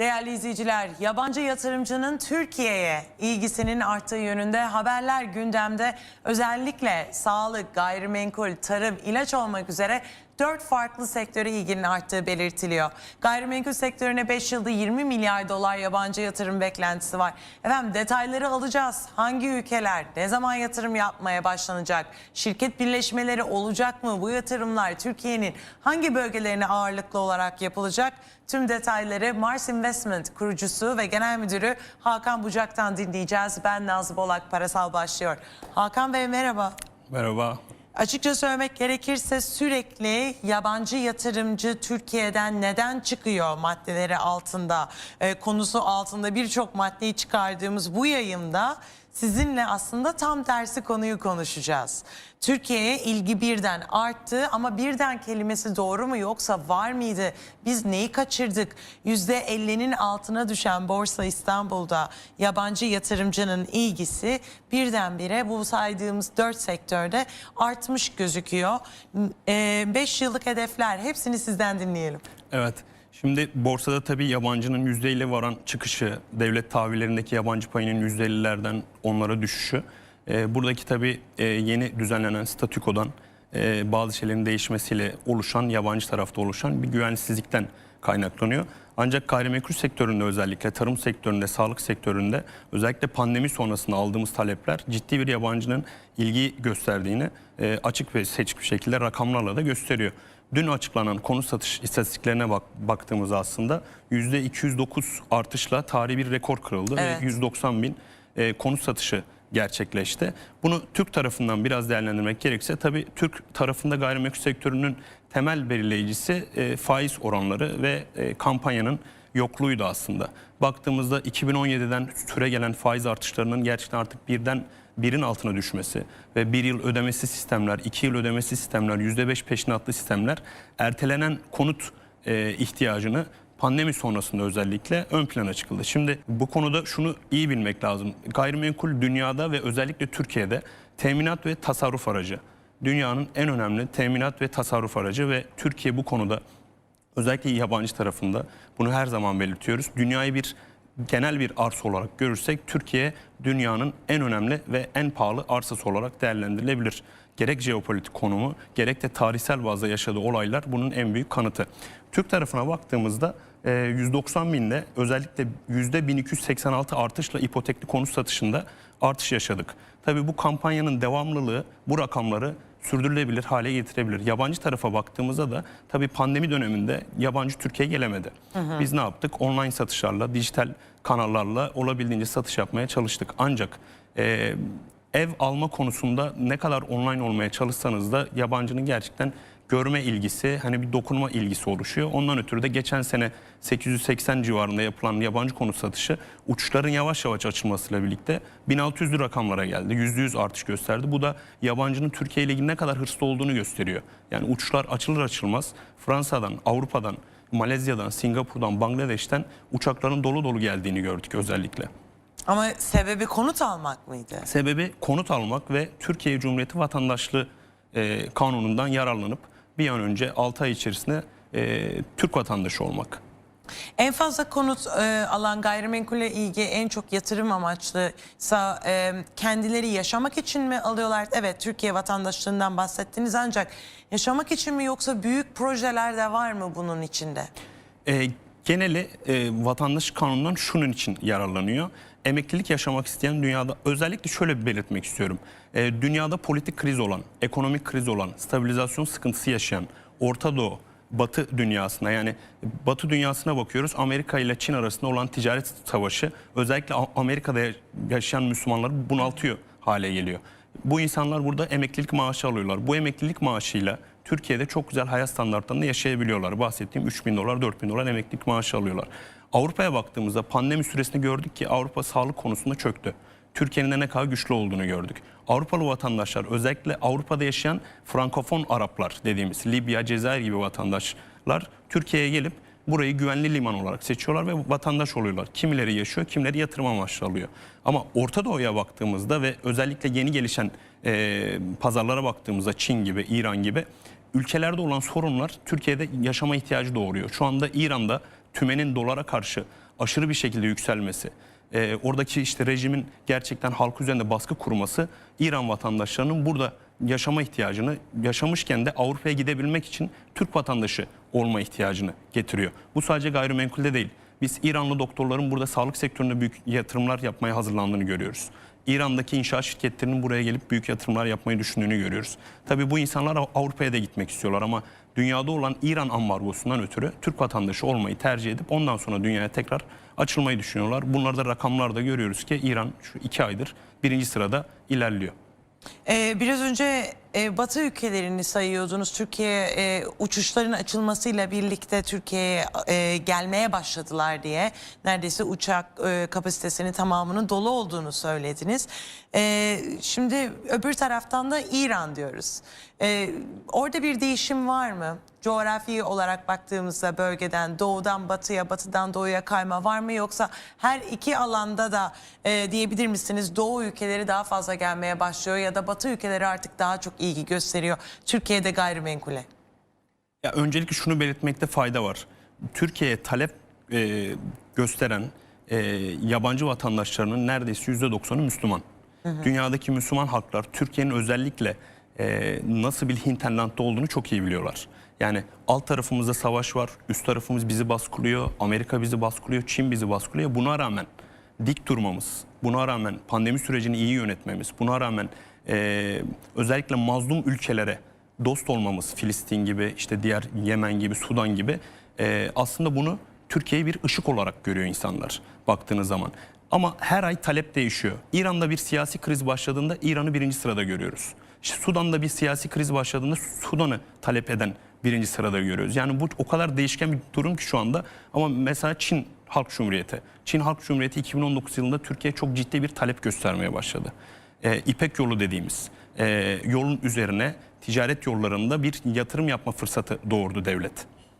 Değerli izleyiciler, yabancı yatırımcının Türkiye'ye ilgisinin arttığı yönünde haberler gündemde. Özellikle sağlık, gayrimenkul, tarım, ilaç olmak üzere dört farklı sektöre ilginin arttığı belirtiliyor. Gayrimenkul sektörüne 5 yılda 20 milyar dolar yabancı yatırım beklentisi var. Efendim detayları alacağız. Hangi ülkeler ne zaman yatırım yapmaya başlanacak? Şirket birleşmeleri olacak mı? Bu yatırımlar Türkiye'nin hangi bölgelerine ağırlıklı olarak yapılacak? Tüm detayları Mars Investment kurucusu ve genel müdürü Hakan Bucak'tan dinleyeceğiz. Ben Nazlı Bolak, Parasal başlıyor. Hakan Bey merhaba. Merhaba. Açıkça söylemek gerekirse sürekli yabancı yatırımcı Türkiye'den neden çıkıyor maddeleri altında, e, konusu altında birçok maddeyi çıkardığımız bu yayında sizinle aslında tam tersi konuyu konuşacağız. Türkiye'ye ilgi birden arttı ama birden kelimesi doğru mu yoksa var mıydı? Biz neyi kaçırdık? %50'nin altına düşen Borsa İstanbul'da yabancı yatırımcının ilgisi birdenbire bu saydığımız 4 sektörde artmış gözüküyor. 5 yıllık hedefler hepsini sizden dinleyelim. Evet. Şimdi borsada tabii yabancının %50 varan çıkışı, devlet tahvillerindeki yabancı payının %50'lerden onlara düşüşü. e, buradaki tabii e, yeni düzenlenen statükodan e, bazı şeylerin değişmesiyle oluşan, yabancı tarafta oluşan bir güvensizlikten kaynaklanıyor. Ancak gayrimenkul sektöründe özellikle tarım sektöründe, sağlık sektöründe özellikle pandemi sonrasında aldığımız talepler ciddi bir yabancının ilgi gösterdiğini e, açık ve seçik bir şekilde rakamlarla da gösteriyor. Dün açıklanan konu satış istatistiklerine bak, baktığımız aslında %209 artışla tarihi bir rekor kırıldı Evet. ve 190 bin e, konut satışı gerçekleşti. Bunu Türk tarafından biraz değerlendirmek gerekirse tabii Türk tarafında gayrimenkul sektörünün temel belirleyicisi e, faiz oranları ve e, kampanyanın yokluğuydu aslında. Baktığımızda 2017'den süre gelen faiz artışlarının gerçekten artık birden birin altına düşmesi ve bir yıl ödemesi sistemler, iki yıl ödemesi sistemler, yüzde beş peşinatlı sistemler ertelenen konut e, ihtiyacını pandemi sonrasında özellikle ön plana çıkıldı. Şimdi bu konuda şunu iyi bilmek lazım. Gayrimenkul dünyada ve özellikle Türkiye'de teminat ve tasarruf aracı. Dünyanın en önemli teminat ve tasarruf aracı ve Türkiye bu konuda özellikle yabancı tarafında bunu her zaman belirtiyoruz. Dünyayı bir genel bir arsa olarak görürsek Türkiye dünyanın en önemli ve en pahalı arsası olarak değerlendirilebilir. Gerek jeopolitik konumu gerek de tarihsel bazda yaşadığı olaylar bunun en büyük kanıtı. Türk tarafına baktığımızda e, 190 binde özellikle %1286 artışla ipotekli konut satışında artış yaşadık. Tabii bu kampanyanın devamlılığı bu rakamları sürdürülebilir hale getirebilir. Yabancı tarafa baktığımızda da tabii pandemi döneminde yabancı Türkiye'ye gelemedi. Biz ne yaptık? Online satışlarla, dijital kanallarla olabildiğince satış yapmaya çalıştık. Ancak e, ev alma konusunda ne kadar online olmaya çalışsanız da yabancının gerçekten görme ilgisi, hani bir dokunma ilgisi oluşuyor. Ondan ötürü de geçen sene 880 civarında yapılan yabancı konut satışı uçuşların yavaş yavaş açılmasıyla birlikte 1600'lü rakamlara geldi. %100 artış gösterdi. Bu da yabancının Türkiye ile ilgili ne kadar hırslı olduğunu gösteriyor. Yani uçuşlar açılır açılmaz Fransa'dan, Avrupa'dan, Malezya'dan, Singapur'dan, Bangladeş'ten uçakların dolu dolu geldiğini gördük özellikle. Ama sebebi konut almak mıydı? Sebebi konut almak ve Türkiye Cumhuriyeti vatandaşlığı e, kanunundan yararlanıp bir an önce 6 ay içerisinde e, Türk vatandaşı olmak. En fazla konut e, alan gayrimenkule ilgi en çok yatırım amaçlıysa e, kendileri yaşamak için mi alıyorlar? Evet Türkiye vatandaşlığından bahsettiniz ancak yaşamak için mi yoksa büyük projeler de var mı bunun içinde? E, geneli e, vatandaş kanunundan şunun için yararlanıyor. Emeklilik yaşamak isteyen dünyada özellikle şöyle bir belirtmek istiyorum. E, dünyada politik kriz olan, ekonomik kriz olan, stabilizasyon sıkıntısı yaşayan Orta Doğu, Batı dünyasına yani Batı dünyasına bakıyoruz. Amerika ile Çin arasında olan ticaret savaşı özellikle Amerika'da yaşayan Müslümanları bunaltıyor hale geliyor. Bu insanlar burada emeklilik maaşı alıyorlar. Bu emeklilik maaşıyla Türkiye'de çok güzel hayat standartlarında yaşayabiliyorlar. Bahsettiğim 3 bin dolar, 4 bin dolar emeklilik maaşı alıyorlar. Avrupa'ya baktığımızda pandemi süresinde gördük ki Avrupa sağlık konusunda çöktü. Türkiye'nin ne kadar güçlü olduğunu gördük. Avrupalı vatandaşlar özellikle Avrupa'da yaşayan Frankofon Araplar dediğimiz Libya, Cezayir gibi vatandaşlar Türkiye'ye gelip burayı güvenli liman olarak seçiyorlar ve vatandaş oluyorlar. Kimileri yaşıyor, kimileri yatırım amaçlı alıyor. Ama Orta Doğu'ya baktığımızda ve özellikle yeni gelişen e, pazarlara baktığımızda Çin gibi, İran gibi ülkelerde olan sorunlar Türkiye'de yaşama ihtiyacı doğuruyor. Şu anda İran'da tümenin dolara karşı aşırı bir şekilde yükselmesi, e, oradaki işte rejimin gerçekten halk üzerinde baskı kurması İran vatandaşlarının burada yaşama ihtiyacını yaşamışken de Avrupa'ya gidebilmek için Türk vatandaşı olma ihtiyacını getiriyor. Bu sadece gayrimenkulde değil. Biz İranlı doktorların burada sağlık sektöründe büyük yatırımlar yapmaya hazırlandığını görüyoruz. İran'daki inşaat şirketlerinin buraya gelip büyük yatırımlar yapmayı düşündüğünü görüyoruz. Tabii bu insanlar Av- Avrupa'ya da gitmek istiyorlar ama dünyada olan İran ambargosundan ötürü Türk vatandaşı olmayı tercih edip ondan sonra dünyaya tekrar açılmayı düşünüyorlar. Bunlarda rakamlarda görüyoruz ki İran şu iki aydır birinci sırada ilerliyor. Ee, biraz önce e, Batı ülkelerini sayıyordunuz. Türkiye e, uçuşların açılmasıyla birlikte Türkiye'ye e, gelmeye başladılar diye. Neredeyse uçak e, kapasitesinin tamamının dolu olduğunu söylediniz. E, şimdi öbür taraftan da İran diyoruz. E, orada bir değişim var mı? Coğrafi olarak baktığımızda bölgeden doğudan batıya, batıdan doğuya kayma var mı? Yoksa her iki alanda da e, diyebilir misiniz doğu ülkeleri daha fazla gelmeye başlıyor ya da batı ülkeleri artık daha çok ilgi gösteriyor Türkiye'de gayrimenkule? Ya öncelikle şunu belirtmekte fayda var. Türkiye'ye talep e, gösteren e, yabancı vatandaşlarının neredeyse %90'ı Müslüman. Dünyadaki Müslüman halklar Türkiye'nin özellikle e, nasıl bir hinterlandda olduğunu çok iyi biliyorlar. Yani alt tarafımızda savaş var, üst tarafımız bizi baskılıyor, Amerika bizi baskılıyor, Çin bizi baskılıyor. Buna rağmen dik durmamız, buna rağmen pandemi sürecini iyi yönetmemiz, buna rağmen e, özellikle mazlum ülkelere dost olmamız, Filistin gibi, işte diğer Yemen gibi, Sudan gibi e, aslında bunu Türkiye'yi bir ışık olarak görüyor insanlar baktığınız zaman. Ama her ay talep değişiyor. İran'da bir siyasi kriz başladığında İran'ı birinci sırada görüyoruz. İşte Sudan'da bir siyasi kriz başladığında Sudan'ı talep eden birinci sırada görüyoruz. Yani bu o kadar değişken bir durum ki şu anda. Ama mesela Çin Halk Cumhuriyeti. Çin Halk Cumhuriyeti 2019 yılında Türkiye çok ciddi bir talep göstermeye başladı. Ee, İpek yolu dediğimiz e, yolun üzerine ticaret yollarında bir yatırım yapma fırsatı doğurdu devlet.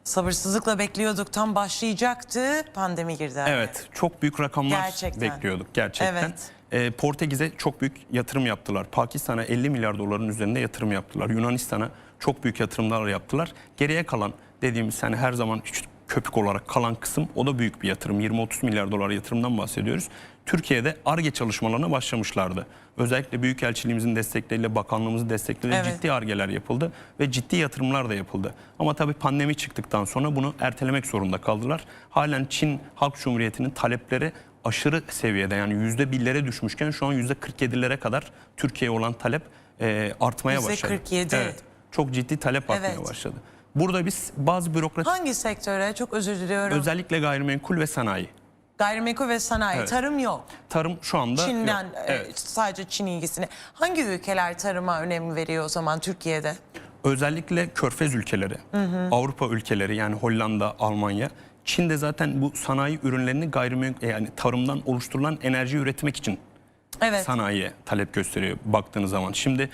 Sabırsızlıkla bekliyorduk tam başlayacaktı pandemi girdi. araya. Evet çok büyük rakamlar Gerçekten. bekliyorduk gerçekten. Evet. Ee, Portekiz'e çok büyük yatırım yaptılar. Pakistan'a 50 milyar doların üzerinde yatırım yaptılar. Yunanistan'a çok büyük yatırımlar yaptılar. Geriye kalan dediğimiz hani her zaman hiç köpük olarak kalan kısım o da büyük bir yatırım. 20-30 milyar dolar yatırımdan bahsediyoruz. Türkiye'de ARGE çalışmalarına başlamışlardı. Özellikle Büyükelçiliğimizin destekleriyle, bakanlığımızın destekleriyle Evet. ciddi ARGE'ler yapıldı ve ciddi yatırımlar da yapıldı. Ama tabii pandemi çıktıktan sonra bunu ertelemek zorunda kaldılar. Halen Çin Halk Cumhuriyeti'nin talepleri aşırı seviyede yani yüzde birlere düşmüşken şu an yüzde 47'lere kadar Türkiye'ye olan talep e, artmaya Yüzde başladı. 47. Evet, çok ciddi talep artmaya Evet. başladı. Burada biz bazı bürokratik Hangi sektöre? Çok özür diliyorum. özellikle gayrimenkul ve sanayi. Gayrimenkul ve sanayi. Evet. Tarım yok. Tarım şu anda Çin'den e, Evet. sadece Çin ilgisini. Hangi ülkeler tarıma önem veriyor o zaman Türkiye'de? özellikle Körfez ülkeleri, Avrupa ülkeleri yani Hollanda, Almanya, Çin'de zaten bu sanayi ürünlerini gayrimenkul yani tarımdan oluşturulan enerji üretmek için Evet. sanayiye talep gösteriyor baktığınız zaman. Şimdi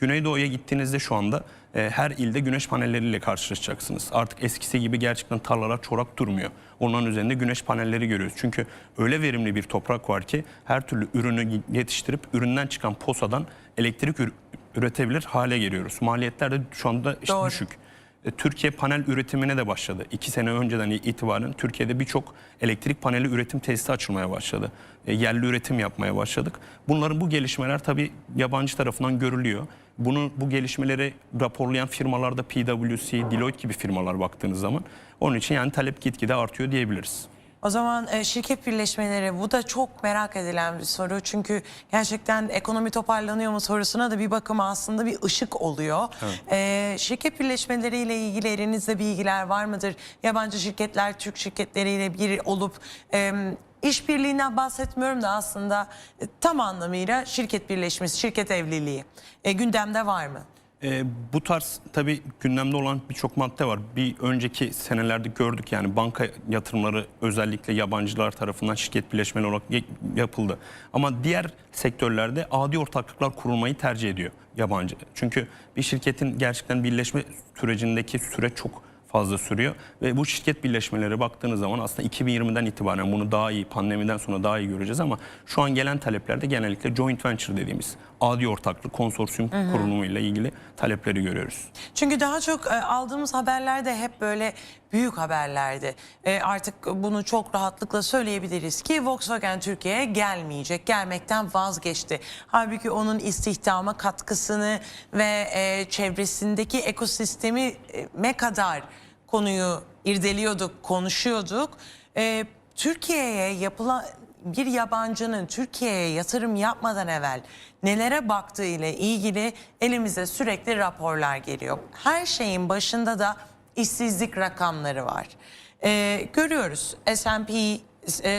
Güneydoğu'ya gittiğinizde şu anda e, her ilde güneş panelleriyle karşılaşacaksınız. Artık eskisi gibi gerçekten tarlalar çorak durmuyor. Onların üzerinde güneş panelleri görüyoruz. Çünkü öyle verimli bir toprak var ki her türlü ürünü yetiştirip üründen çıkan posadan elektrik ür- üretebilir hale geliyoruz. Maliyetler de şu anda işte Doğru. düşük. E, Türkiye panel üretimine de başladı. İki sene önceden itibaren Türkiye'de birçok elektrik paneli üretim tesisi açılmaya başladı. E, Yerli üretim yapmaya başladık. Bunların bu gelişmeler tabii yabancı tarafından görülüyor. Bunu bu gelişmeleri raporlayan firmalarda PwC, Deloitte gibi firmalar baktığınız zaman onun için yani talep gitgide artıyor diyebiliriz. O zaman e, şirket birleşmeleri bu da çok merak edilen bir soru. Çünkü gerçekten ekonomi toparlanıyor mu sorusuna da bir bakıma aslında bir ışık oluyor. E, şirket birleşmeleriyle ilgili elinizde bilgiler var mıdır? Yabancı şirketler Türk şirketleriyle bir olup e, işbirliğinden bahsetmiyorum da aslında e, tam anlamıyla şirket birleşmesi, şirket evliliği e, gündemde var mı? E, bu tarz tabii gündemde olan birçok madde var. Bir önceki senelerde gördük yani banka yatırımları özellikle yabancılar tarafından şirket birleşmeleri olarak yapıldı. Ama diğer sektörlerde adi ortaklıklar kurulmayı tercih ediyor yabancı. Çünkü bir şirketin gerçekten birleşme sürecindeki süreç çok fazla sürüyor ve bu şirket birleşmeleri baktığınız zaman aslında 2020'den itibaren bunu daha iyi pandemiden sonra daha iyi göreceğiz ama şu an gelen taleplerde genellikle joint venture dediğimiz adi ortaklık konsorsiyum kurulumu ile ilgili talepleri görüyoruz. Çünkü daha çok e, aldığımız haberlerde hep böyle büyük haberlerdi. E, artık bunu çok rahatlıkla söyleyebiliriz ki Volkswagen Türkiye'ye gelmeyecek, gelmekten vazgeçti. Halbuki onun istihdama katkısını ve e, çevresindeki ekosistemi e, ne kadar konuyu irdeliyorduk, konuşuyorduk. E, Türkiye'ye yapılan bir yabancının Türkiye'ye yatırım yapmadan evvel nelere baktığı ile ilgili elimize sürekli raporlar geliyor. Her şeyin başında da işsizlik rakamları var. Ee, görüyoruz S&P,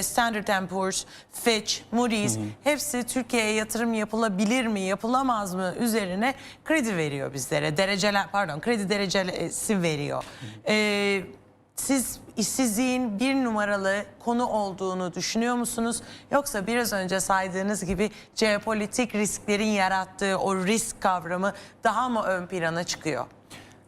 Standard Poor's, Fitch, Moody's hepsi Türkiye'ye yatırım yapılabilir mi, yapılamaz mı üzerine kredi veriyor bizlere. Dereceler pardon, kredi derecesi veriyor. Ee, siz işsizliğin bir numaralı konu olduğunu düşünüyor musunuz? Yoksa biraz önce saydığınız gibi jeopolitik risklerin yarattığı o risk kavramı daha mı ön plana çıkıyor?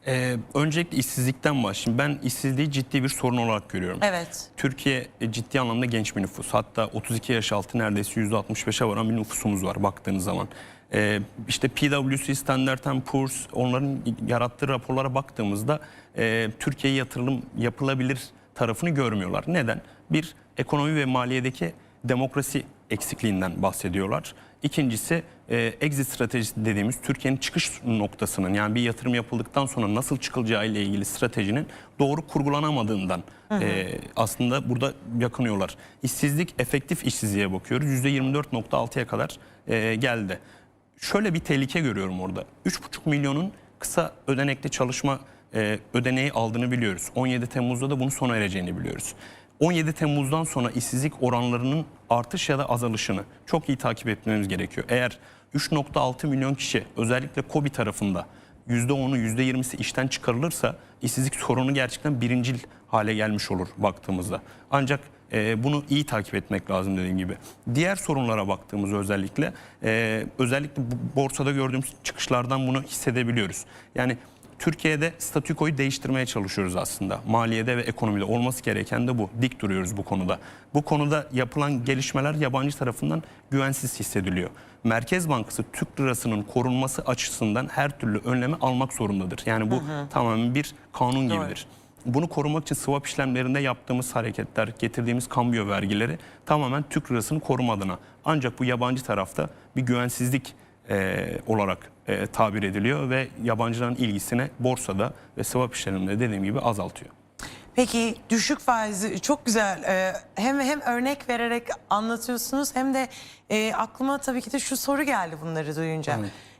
Ee, öncelikle işsizlikten başlayayım. Ben işsizliği ciddi bir sorun olarak görüyorum. Evet. Türkiye e, ciddi anlamda genç bir nüfus. Hatta 32 yaş altı neredeyse %65'e varan bir nüfusumuz var baktığınız zaman. Ee, işte PwC, Standard Poor's onların yarattığı raporlara baktığımızda e, Türkiye'ye yatırım yapılabilir tarafını görmüyorlar. Neden? Bir, ekonomi ve maliyedeki demokrasi eksikliğinden bahsediyorlar. İkincisi e, exit stratejisi dediğimiz Türkiye'nin çıkış noktasının yani bir yatırım yapıldıktan sonra nasıl çıkılacağı ile ilgili stratejinin doğru kurgulanamadığından e, aslında burada yakınıyorlar. İşsizlik efektif işsizliğe bakıyoruz. %24.6'ya kadar e, geldi. Şöyle bir tehlike görüyorum orada. 3,5 milyonun kısa ödenekli çalışma e, ödeneği aldığını biliyoruz. 17 Temmuz'da da bunu sona ereceğini biliyoruz. 17 Temmuz'dan sonra işsizlik oranlarının artış ya da azalışını çok iyi takip etmemiz gerekiyor. Eğer 3.6 milyon kişi özellikle KOBİ tarafında %10'u %20'si işten çıkarılırsa işsizlik sorunu gerçekten birincil hale gelmiş olur baktığımızda. Ancak e, bunu iyi takip etmek lazım dediğim gibi. Diğer sorunlara baktığımız özellikle e, özellikle borsada gördüğümüz çıkışlardan bunu hissedebiliyoruz. Yani Türkiye'de statükoyu değiştirmeye çalışıyoruz aslında. Maliyede ve ekonomide olması gereken de bu. Dik duruyoruz bu konuda. Bu konuda yapılan gelişmeler yabancı tarafından güvensiz hissediliyor. Merkez Bankası Türk lirasının korunması açısından her türlü önlemi almak zorundadır. Yani bu tamamen bir kanun Doğru. gibidir. Bunu korumak için swap işlemlerinde yaptığımız hareketler, getirdiğimiz kambiyo vergileri tamamen Türk lirasını koruma adına. Ancak bu yabancı tarafta bir güvensizlik e, olarak e, tabir ediliyor ve yabancıların ilgisine borsada ve swap işleminde dediğim gibi azaltıyor. Peki düşük faizi çok güzel e, hem hem örnek vererek anlatıyorsunuz hem de e, aklıma tabii ki de şu soru geldi bunları duyunca.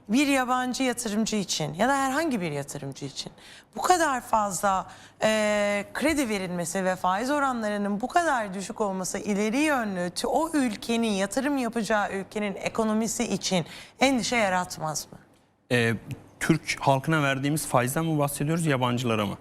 Bir yabancı yatırımcı için ya da herhangi bir yatırımcı için bu kadar fazla e, kredi verilmesi ve faiz oranlarının bu kadar düşük olması ileri yönlü o ülkenin yatırım yapacağı ülkenin ekonomisi için endişe yaratmaz mı? E, Türk halkına verdiğimiz faizden mi bahsediyoruz yabancılara mı?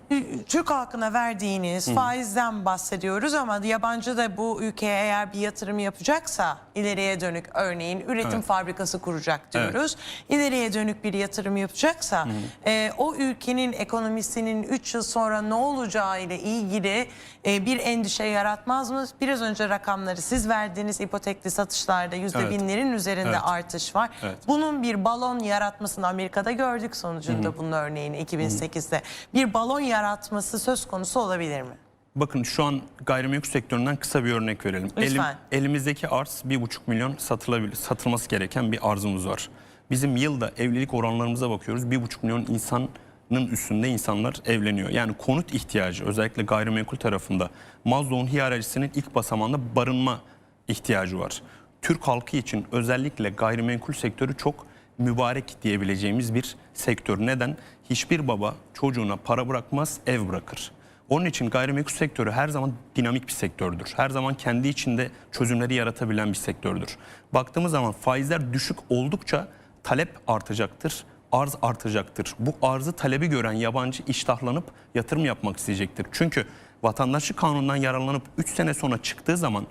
Türk halkına verdiğiniz faizden bahsediyoruz ama yabancı da bu ülkeye eğer bir yatırım yapacaksa ileriye dönük örneğin üretim Evet. fabrikası kuracak diyoruz. İleriye dönük bir yatırım yapacaksa e, o ülkenin ekonomisinin 3 yıl sonra ne olacağı ile ilgili e, bir endişe yaratmaz mı? Biraz önce rakamları siz verdiğiniz ipotekli satışlarda yüzde Evet. binlerin üzerinde Evet. artış var. Evet. Bunun bir balon yaratmasını Amerika'da gördük sonucunda bunun örneğini 2008'de. Bir balon yaratması söz konusu olabilir mi? Bakın şu an gayrimenkul sektöründen kısa bir örnek verelim. Lütfen. elimizdeki arz 1,5 milyon satılabilir, satılması gereken bir arzımız var. Bizim yılda evlilik oranlarımıza bakıyoruz. 1,5 milyon insanın üstünde insanlar evleniyor. Yani konut ihtiyacı özellikle gayrimenkul tarafında Maslow'un hiyerarşisinin ilk basamağında barınma ihtiyacı var. Türk halkı için özellikle gayrimenkul sektörü çok mübarek diyebileceğimiz bir sektör. Neden? Hiçbir baba çocuğuna para bırakmaz, ev bırakır. Onun için gayrimenkul sektörü her zaman dinamik bir sektördür. Her zaman kendi içinde çözümleri yaratabilen bir sektördür. Baktığımız zaman faizler düşük oldukça talep artacaktır, arz artacaktır. Bu arzı talebi gören yabancı iştahlanıp yatırım yapmak isteyecektir. Çünkü vatandaşlık kanunundan yararlanıp 3 sene sonra çıktığı zaman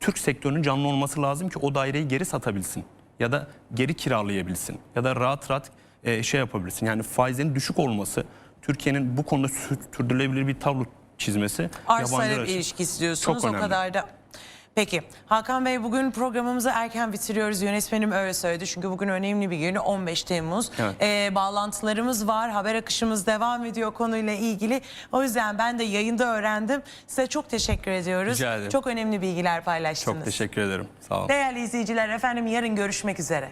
Türk sektörünün canlı olması lazım ki o daireyi geri satabilsin ya da geri kiralayabilsin ya da rahat rahat e, şey yapabilsin. Yani faizlerin düşük olması Türkiye'nin bu konuda sü- sürdürülebilir bir tablo çizmesi Arz yabancılar için ilişkisi diyorsunuz çok o önemli. kadar da. Peki Hakan Bey bugün programımızı erken bitiriyoruz. Yönetmenim öyle söyledi. Çünkü bugün önemli bir gün 15 Temmuz. Evet. Ee, bağlantılarımız var. Haber akışımız devam ediyor konuyla ilgili. O yüzden ben de yayında öğrendim. Size çok teşekkür ediyoruz. Rica ederim. Çok önemli bilgiler paylaştınız. Çok teşekkür ederim. Sağ olun. Değerli izleyiciler efendim yarın görüşmek üzere.